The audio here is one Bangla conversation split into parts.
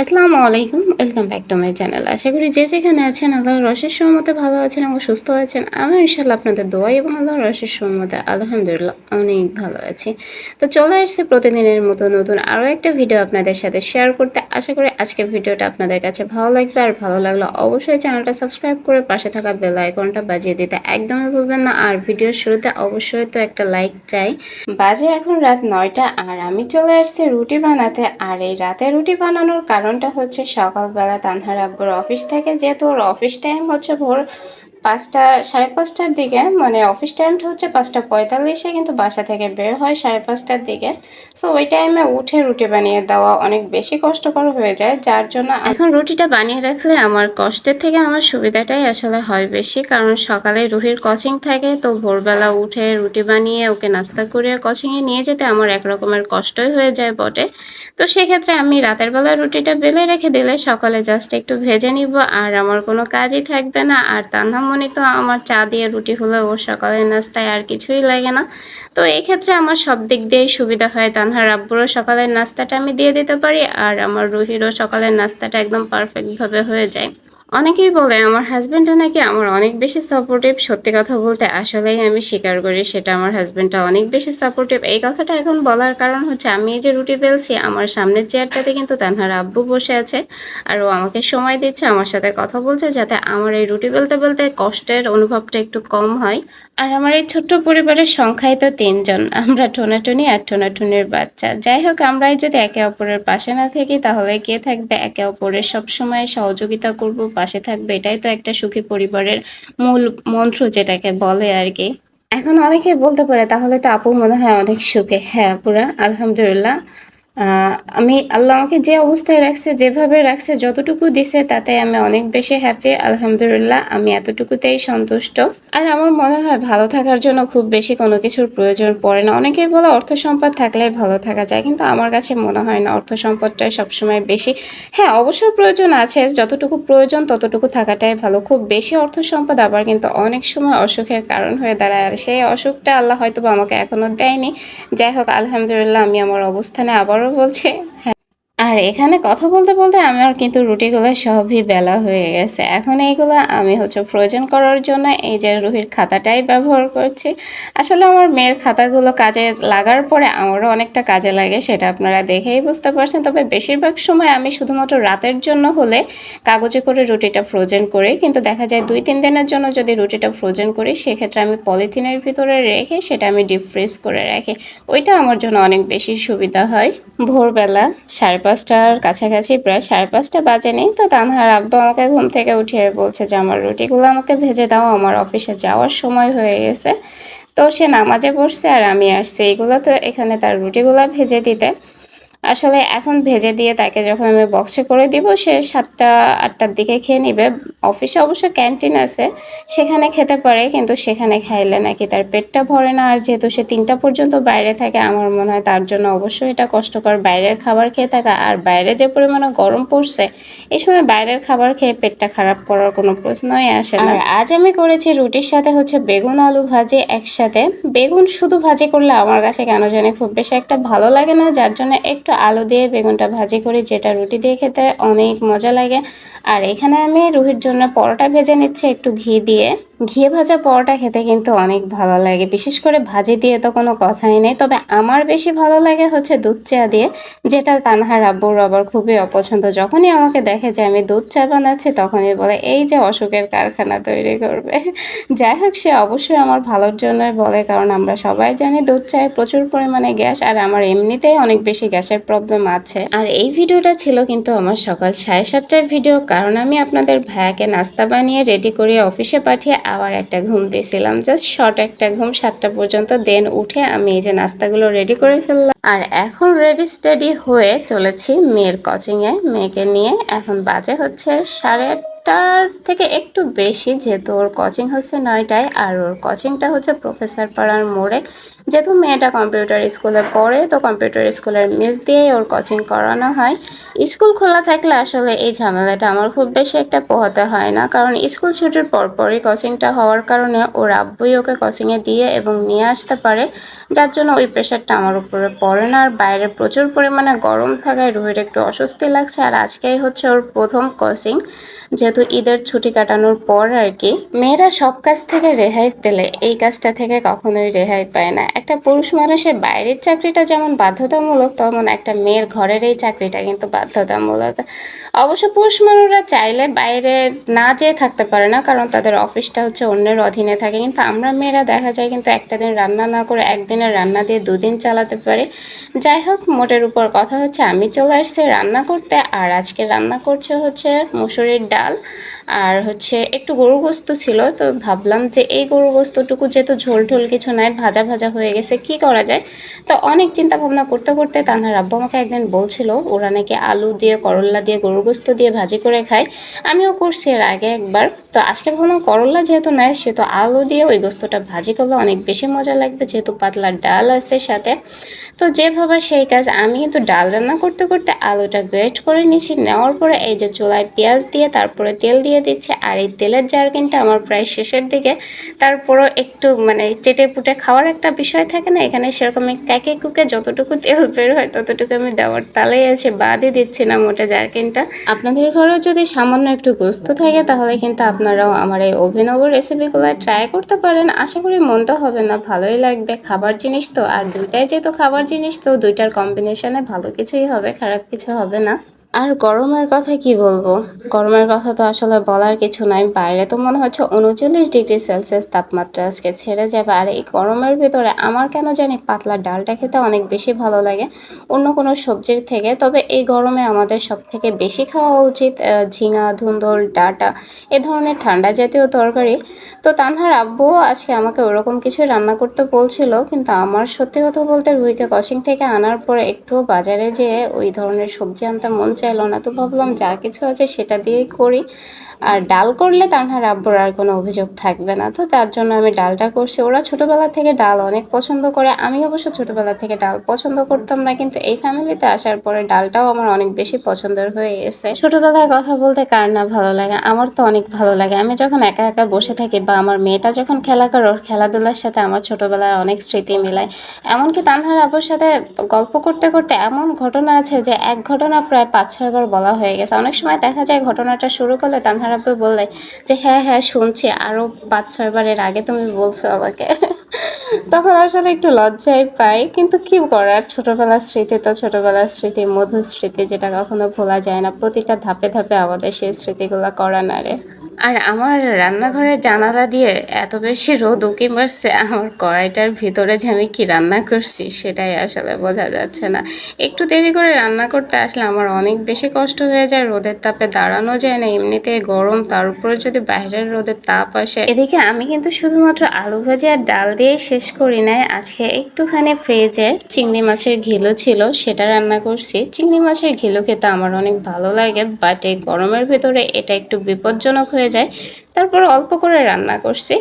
আসসালামু আলাইকুম, welcome back to my channel. আশা করি যে যেখানে আছেন, আল্লাহর রসের সহমতে ভালো আছেন এবং সুস্থ আছেন। আমি ইনশাল্লাহ আপনাদের দোয়া এবং আল্লাহর রসের সহমতে আলহামদুলিল্লাহ অনেক ভালো আছি। তো চলে আসছে প্রতিদিনের মতো নতুন আরও একটা ভিডিও আপনাদের সাথে শেয়ার করতে। আশা করি আজকের ভিডিওটা আপনাদের কাছে ভালো লাগবে। আর ভালো লাগলে অবশ্যই চ্যানেলটা সাবস্ক্রাইব করে পাশে থাকা বেল আইকনটা বাজিয়ে দিতে একদমই ভুলবেন না। আর ভিডিওর শুরুতে অবশ্যই তো একটা লাইক চাই। বাজে এখন রাত নয়টা, আর আমি চলে আসছি রুটি বানাতে। আর এই রাতে রুটি বানানোর কারণটা হচ্ছে সকালবেলা তানহার আব্বুর অফিস থেকে যেহেতু ওর অফিস টাইম হচ্ছে ভোর পাঁচটা, সাড়ে পাঁচটার দিকে মানে অফিস টাইমটা হচ্ছে পাঁচটা পঁয়তাল্লিশে, কিন্তু বাসা থেকে বের হয় সাড়ে পাঁচটার দিকে। সো ওই টাইমে উঠে রুটি বানিয়ে দেওয়া অনেক বেশি কষ্টকর হয়ে যায়, যার জন্য এখন রুটিটা বানিয়ে রাখলে আমার কষ্টের থেকে আমার সুবিধাটাই আসলে হয় বেশি, কারণ সকালে রুহির কোচিং থাকে, তো ভোরবেলা উঠে রুটি বানিয়ে ওকে নাস্তা করে কোচিংয়ে নিয়ে যেতে আমার এক রকমের কষ্টই হয়ে যায় বটে। তো সেক্ষেত্রে আমি রাতের বেলা রুটিটা বেলে রেখে দিলে সকালে জাস্ট একটু ভেজে নিব, আর আমার কোনো কাজই থাকবে না, আর তান্না মনে তো আমার চা দিয়ে রুটি হলে ওর সকালের নাস্তায় আর কিছুই লাগে না। তো এক্ষেত্রে ক্ষেত্রে আমার সব দিক দিয়েই সুবিধা হয় তানহার আব্বুরও সকালের নাস্তাটা আমি দিয়ে দিতে পারি আর আমার রুহিরও সকালের নাস্তাটা একদম পারফেক্টভাবে হয়ে যায়। অনেকেই বলে, আমার হাজব্যান্ডটা নাকি আমার অনেক বেশি সাপোর্টিভ সত্যি কথা বলতে আসলেই আমি স্বীকার করি, সেটা আমার হাজব্যান্ডটা অনেক বেশি সাপোর্টিভ এই কথাটা এখন বলার কারণ হচ্ছে, আমি এই যে রুটি বেলছি, আমার সামনের চেয়ারটাতে কিন্তু তানহার আব্বু বসে আছে, আর ও আমাকে সময় দিচ্ছে, আমার সাথে কথা বলছে, যাতে আমার এই রুটি বেলতে বেলতে কষ্টের অনুভবটা একটু কম হয়। আর আমার এই ছোট্ট পরিবারের সংখ্যাই তো তিনজন, আমরা টোনাটুনি আর টোনাটুনির বাচ্চা। যাই হোক, আমরাই যদি একে অপরের পাশে না থাকি, তাহলে কে থাকবে? একে অপরের সবসময় সহযোগিতা করব পাশে থাকবে, এটাই তো একটা সুখী পরিবারের মূল মন্ত্র যেটাকে বলে আর কি। এখন অনেকে বলতে পারে, তাহলে তো আপু মনে হয় অনেক সুখে। হ্যাঁ আপুরা, আলহামদুলিল্লাহ। আমি আল্লাহ আমাকে যে অবস্থায় রাখছে, যেভাবে রাখছে, যতটুকু দিছে তাতে আমি অনেক বেশি হ্যাপি আলহামদুলিল্লাহ, আমি এতটুকুতেই সন্তুষ্ট। আর আমার মনে হয় ভালো থাকার জন্য খুব বেশি কোনো কিছুর প্রয়োজন পড়ে না। অনেকেই বলে অর্থ সম্পদ থাকলেই ভালো থাকা যায়, কিন্তু আমার কাছে মনে হয় না অর্থ সম্পদটাই সবসময় বেশি। হ্যাঁ অবশ্যই প্রয়োজন আছে, যতটুকু প্রয়োজন, ততটুকু থাকাটাই ভালো। খুব বেশি অর্থ সম্পদ আবার কিন্তু অনেক সময় অসুখের কারণ হয়ে দাঁড়ায়, আর সেই অসুখটা আল্লাহ হয়তো আমাকে এখনও দেয়নি। যাই হোক, আলহামদুলিল্লাহ, আমি আমার অবস্থানে আবারও বলছি হ্যাঁ। আর এখানে কথা বলতে বলতে আমার কিন্তু রুটিগুলো সবই বেলা হয়ে গেছে। এখন এইগুলো আমি হচ্ছে প্রয়োজন করার জন্য এই যে রুহির খাতাটাই ব্যবহার করছি। আসলে আমার মেয়ের খাতাগুলো কাজে লাগার পরে আমারও অনেকটা কাজে লাগে, সেটা আপনারা দেখেই বুঝতে পারছেন। তবে বেশিরভাগ সময় আমি শুধুমাত্র রাতের জন্য হলে কাগজে করে রুটিটা ফ্রোজেন করি। কিন্তু দেখা যায় দুই, তিন দিনের জন্য যদি রুটিটা ফ্রোজেন করি, সেক্ষেত্রে আমি পলিথিনের ভিতরে রেখে সেটা আমি ডিপ ফ্রিজ করে রাখি। ওইটা আমার জন্য অনেক বেশি সুবিধা হয়। ভোরবেলা সাড়ে পাঁচটার কাছাকাছি, প্রায় সাড়ে পাঁচটা বাজে নেই। তো তানহার আব্বা আমাকে ঘুম থেকে উঠিয়ে বলছে যে আমার রুটিগুলো আমাকে ভেজে দাও, আমার অফিসে যাওয়ার সময় হয়ে গেছে। তো সে নামাজে বসছে আর আমি আসছি। এইগুলো তো এখানে তার রুটিগুলো ভেজে দিতে। আসলে এখন ভেজে দিয়ে তাকে যখন আমি বক্সে করে দিব, সে সাতটা, আটটার দিকে খেয়ে নিবে। অফিসে অবশ্য ক্যান্টিন আছে, সেখানে খেতে পারে, কিন্তু সেখানে খাইলে নাকি তার পেটটা ভরে না। আর যেহেতু সে তিনটা পর্যন্ত বাইরে থাকে, আমার মনে হয় তার জন্য অবশ্যই এটা কষ্টকর। বাইরের খাবার খেয়ে থাকা আর বাইরে যে পরিমাণে গরম পড়ছে, এই সময় বাইরের খাবার খেয়ে পেটটা খারাপ করার কোনো প্রশ্নই আসে না। আজ আমি করেছি রুটির সাথে হচ্ছে বেগুন আলু ভাজি একসাথে। বেগুন শুধু ভাজি করলে আমার কাছে কেন জানি খুব বেশি একটা ভালো লাগে না, যার জন্য একটু আলু দিয়ে বেগুনটা ভাজি করি, যেটা রুটি দিয়ে খেতে অনেক মজা লাগে। আর এখানে আমি রুহির জন্য পরোটা ভেজে নিচ্ছি, একটু ঘি দিয়ে। ঘি ভাজা পরোটা খেতে কিন্তু অনেক ভালো লাগে, বিশেষ করে ভাজি দিয়ে তো কোনো কথাই নেই। তবে আমার বেশি ভালো লাগে হচ্ছে দুধ চা দিয়ে, যেটা তানহার আব্বুর আবার খুবই অপছন্দ। যখনই আমাকে দেখে যে আমি দুধ চা বানাচ্ছি, তখনই বলে, এই যে অসুখের কারখানা তৈরি করবে। যাই হোক, সে অবশ্যই আমার ভালোর জন্যই বলে, কারণ আমরা সবাই জানি দুধ চায়ে প্রচুর পরিমাণে গ্যাস, আর আমার এমনিতেই অনেক বেশি গ্যাসের প্রবলেম আছে। আর এই ভিডিওটা ছিল কিন্তু আমার সকাল সাড়ে সাতটার ভিডিও, কারণ আমি আপনাদের ভাইয়াকে নাস্তা বানিয়ে রেডি করে অফিসে পাঠিয়ে আবার একটা ঘুম দিয়েছিলাম। জাস্ট শর্ট একটা ঘুম, সাতটা পর্যন্ত দেন উঠে আমি এই যে নাস্তাগুলো রেডি করে ফেললাম। আর এখন রেডি স্টেডি হয়ে চলেছি মেয়ের কোচিংয়ে মেয়েকে নিয়ে এখন বাজে হচ্ছে সাড়ে আটটার থেকে একটু বেশি যেহেতু ওর কোচিং হচ্ছে নয়টায় আর ওর কোচিংটা হচ্ছে প্রফেসর পাড়ার মোড়ে। যেহেতু মেয়েটা কম্পিউটার স্কুলে পড়ে, তো কম্পিউটার স্কুলের মিস দিয়েই ওর কোচিং করানো হয়। স্কুল খোলা থাকলে আসলে এই ঝামেলাটা আমার খুব বেশি একটা পোহাতে হয় না। কারণ স্কুল ছুটির পরপরই কোচিংটা হওয়ার কারণে ওর আব্বুই ওকে কোচিংয়ে দিয়ে এবং নিয়ে আসতে পারে। যার জন্য ওই প্রেশারটা আমার উপরে পড়ে না। আর বাইরে প্রচুর পরিমাণে গরম থাকায় রুহির একটু অস্বস্তি লাগছে। আর আজকেই হচ্ছে ওর প্রথম কোচিং যেহেতু ঈদের ছুটি কাটানোর পর আর কি, মেয়েরা সব কাজ থেকে রেহাই পেলে, এই কাজটা থেকে কখনোই রেহাই পায় না। একটা পুরুষ মানুষের বাইরের চাকরিটা যেমন বাধ্যতামূলক, তেমন একটা মেয়ের ঘরের এই চাকরিটা কিন্তু বাধ্যতামূলক। অবশ্য পুরুষ মানুষরা চাইলে বাইরে না যেয়ে থাকতে পারে না, কারণ তাদের অফিসটা হচ্ছে অন্যের অধীনে থাকে। কিন্তু আমরা মেয়েরা দেখা যায় কিন্তু একটা দিন রান্না না করে একদিনের রান্না দিয়ে দুদিন চালাতে পারি। যাই হোক, মোটের উপর কথা হচ্ছে, আমি চলে আসছি রান্না করতে, আর আজকে রান্না করছে হচ্ছে মুসুরির ডাল। আর হচ্ছে একটু গরু গোস্ত ছিল, তো ভাবলাম যে এই গরু গোস্তটুকু যেহেতু ঝোল ঢোল কিছু নাই, ভাজা ভাজা হয়ে গেছে, কি করা যায়? তো অনেক চিন্তা ভাবনা করতে করতে তানহার আব্বু আমাকে একদিন বলছিল, ওরা নাকি আলু দিয়ে করল্লা দিয়ে গরু গোস্ত দিয়ে ভাজি করে খায়। আমিও করছি এর আগে একবার। তো আজকে ভাবলাম করল্লা যেহেতু নেয় সেহেতু আলু দিয়ে ওই গোস্তটা ভাজি করলে অনেক বেশি মজা লাগবে, যেহেতু পাতলা ডাল আছে সাথে। তো যেভাবে সেই কাজ, আমি কিন্তু ডাল রান্না করতে করতে আলুটা গ্রেট করে নিয়েছি নেওয়ার পরে এই যে চুলায় পেঁয়াজ দিয়ে, তারপরে তেল দিয়ে দিচ্ছে আর এই তেলের জার্কিনটা আমার প্রায় শেষের দিকে। তারপরও একটু মানে চেটে পুটে খাওয়ার একটা বিষয় থাকে না, এখানে সেরকম ক্যাকে কুকে যতটুকু তেল বের হয় ততটুকু আমি দেওয়ার তালেই আছে, বাদই দিচ্ছি না মোটা জার্কিনটা আপনাদের ঘরেও যদি সামান্য একটু গোস্ত থাকে তাহলে কিন্তু আপনারাও আমার এই অভিনব রেসিপিগুলো ট্রাই করতে পারেন। আশা করি মনটা হবে না, ভালোই লাগবে। খাবার জিনিস তো, আর দুইটাই যেহেতু খাবার জিনিস তো দুইটার কম্বিনেশনে ভালো কিছুই হবে, খারাপ কিছু হবে না। আর গরমের কথা কি বলব? গরমের কথা তো আসলে বলার কিছু নাই। বাইরে তো মনে হচ্ছে উনচল্লিশ ডিগ্রি সেলসিয়াস তাপমাত্রা আজকে ছেড়ে যাবে। আর এই গরমের ভিতরে আমার কেন জানি পাতলা ডালটা খেতে অনেক বেশি ভালো লাগে। অন্য কোনো সবজির থেকে। তবে এই গরমে আমাদের সব থেকে বেশি খাওয়া উচিত ঝিঙা, ধুন্দল, ডাটা, এ ধরনের ঠান্ডা জাতীয় তরকারি। তো তানহার আব্বুও আজকে আমাকে ওরকম কিছু রান্না করতে বলছিল। কিন্তু আমার সত্যি কথা বলতে রুইকে কচিং থেকে আনার পরে একটু বাজারে যেয়ে ওই ধরনের সবজি আনতে মন চাইলো না। তো ভাবলাম যা কিছু আছে সেটা দিয়েই করি। আর ডাল করলে তানহার আব্বুর আর কোনো অভিযোগ থাকবে না। তো তার জন্য আমি ডালটা করছি। ওরা ছোটোবেলা থেকে ডাল অনেক পছন্দ করে। আমি অবশ্য ছোটোবেলা থেকে ডাল পছন্দ করতাম না, কিন্তু এই ফ্যামিলিতে আসার পরে ডালটাও আমার অনেক বেশি পছন্দের হয়ে গেছে। ছোটোবেলায় কথা বলতে কার না ভালো লাগে? আমার তো অনেক ভালো লাগে। আমি যখন একা একা বসে থাকি বা আমার মেয়েটা যখন খেলা করে, ওর খেলাধুলার সাথে আমার ছোটোবেলার অনেক স্মৃতি মিলায়। এমনকি তানহার আব্বুর সাথে গল্প করতে করতে এমন ঘটনা আছে যে, এক ঘটনা প্রায় পাঁচ ছয়বার বলা হয়ে গেছে। অনেক সময় দেখা যায় ঘটনাটা শুরু করলে তানহার আব্বু বললে যে হ্যাঁ হ্যাঁ শুনছি। আরও পাঁচ, ছয় এর আগে তুমি বলছো আমাকে। তখন আসলে একটু লজ্জায় পাই। কিন্তু কি করার? ছোটবেলার স্মৃতি তো ছোটবেলার স্মৃতি, মধুর স্মৃতি যেটা কখনো ভোলা যায় না। প্রতিটা ধাপে ধাপে আমাদের সেই স্মৃতিগুলো করা নারে আর আমার রান্নাঘরের জানালা দিয়ে এত বেশি রোদ, উকি মারছে। আমার কড়াইটার ভিতরে যে আমি কি রান্না করছি সেটাই আসলে বোঝা যাচ্ছে না। একটু দেরি করে রান্না করতে আসলে আমার অনেক বেশি কষ্ট হয়ে যায়, রোদের তাপে দাঁড়ানো যায় না। এমনিতে গরম, তার উপরে যদি বাইরের রোদের তাপ আসে। এদিকে আমি কিন্তু শুধুমাত্র আলু ভাজি আর ডাল দিয়ে শেষ করি নাই। আজকে একটুখানি ফ্রিজে চিংড়ি মাছের ঘিলো ছিল, সেটা রান্না করছি। চিংড়ি মাছের ঘিলো খেতে আমার অনেক ভালো লাগে বাট এই গরমের ভিতরে এটা একটু বিপজ্জনক হয়ে যায়। তারপর অল্প করে রান্না করছি।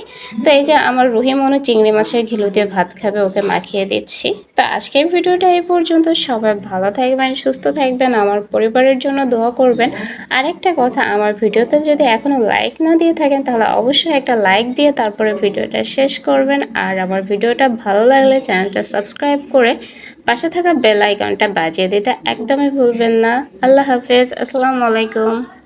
তো এই যে আমার রুহি মনে চিংড়ি মাছের ঘিলু দিয়ে ভাত খাবে, ওকে মাখিয়ে দিচ্ছি। তো আজকের ভিডিওটা এই পর্যন্ত। সবাই ভালো থাকবেন, সুস্থ থাকবেন, আমার পরিবারের জন্য দোয়া করবেন। আরেকটা কথা, আমার ভিডিওতে যদি এখনও লাইক না দিয়ে থাকেন, তাহলে অবশ্যই একটা লাইক দিয়ে তারপরে ভিডিওটা শেষ করবেন। আর আমার ভিডিওটা ভালো লাগলে চ্যানেলটা সাবস্ক্রাইব করে পাশে থাকা বেল আইকনটা বাজিয়ে দিতে একদমই ভুলবেন না। আল্লাহ হাফেজ, আসসালামু আলাইকুম।